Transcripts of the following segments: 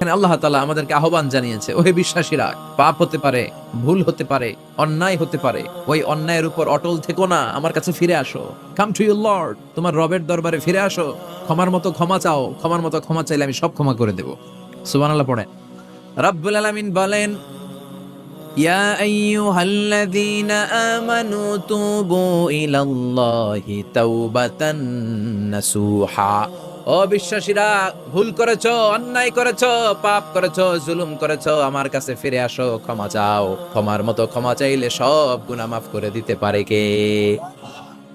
এখানে আল্লাহ তালা আমাদেরকে আহ্বান জানিয়েছে, ওহে বিশ্বাসীরা, পাপ হতে পারে, ভুল হতে পারে, অন্যায় হতে পারে, ওই অন্যায়ের উপর অটল থেকো না, আমার কাছে ফিরে আসো। কাম টু ইউ লর্ড তোমার রবের দরবারে ফিরে আসো। ক্ষমার মতো ক্ষমা চাও, ক্ষমার মতো ক্ষমা চাইলে আমি সব ক্ষমা করে দেবো। সুবান আল্লাহ পড়ে রাব্বুল আলামিন বলেন, ইয়া আইয়ুহাল্লাযীনা আমানু তুবু ইলাল্লাহি তাওবাতান নাসুহা। অবিশ্বাসীরা ভুল করেছ, অন্যায় করেছ, পাপ করেছ, জুলুম করেছ, আমার কাছে ফিরে আসো, ক্ষমা চাও। ক্ষমার মতো ক্ষমা চাইলে সব গুণা মাফ করে দিতে পারে কে?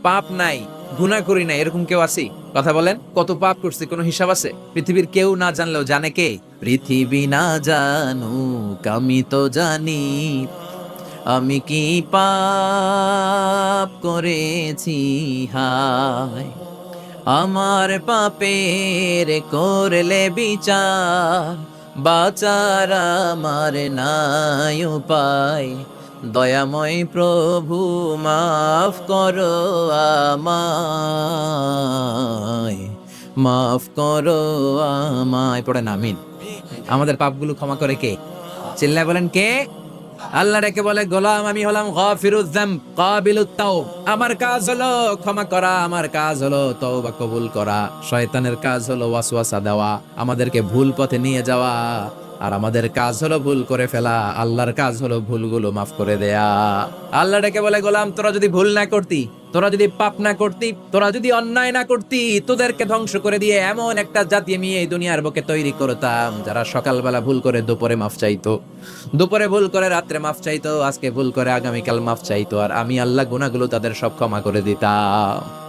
পাপ নাই গুণা করি না এরকম কেউ আছি? কথা বলেন, কত পাপ করছি, কোনো হিসাব আছে? পৃথিবীর কেউ না জানলেও জানে কে? পৃথিবী না জানুক, আমি তো জানি, আমি কি পাপ করেছি? হায়। আমার পাপের করলে বিচার, বাচার আমার নাই উপায়। দয়াময় প্রভু, মাফ করো আমায়। মাফ করো আমায়। পড়ে নামিন আমাদের পাপগুলো ক্ষমা করে কে? চিল্লায় বলেন কে? আল্লাহ রেখে বলে, গোলাম, আমি হলাম গফিরুজ যামব কাবিলুত আমার কাজ হলো ক্ষমা করা, আমার কাজ হলো তওবা কবুল করা। শয়তানের কাজ হলো ওয়াসওয়াসা দেওয়া, আমাদেরকে ভুল পথে নিয়ে যাওয়া। আর আমাদের কাজ হলো ভুল করে ফেলা, আল্লাহর কাজ হলো ভুলগুলো মাফ করে দেয়া। আল্লাহ ডেকে বলে, গোলাম, তোরা যদি ভুল না করতি তোরা যদি পাপ না করতি, তোরা যদি অন্যায় না করতি, তোদেরকে ধ্বংস করে দিয়ে এমন একটা জাতি আমি এই দুনিয়ার বুকে তৈরি করতাম, যারা সকালবেলা ভুল করে দুপুরে মাফ চাইতো। দুপুরে ভুল করে রাত্রে মাফ চাইতো, আজকে ভুল করে আগামীকাল মাফ চাইতো, আর আমি আল্লাহ গুণাগুলো তাদের সব ক্ষমা করে দিতাম।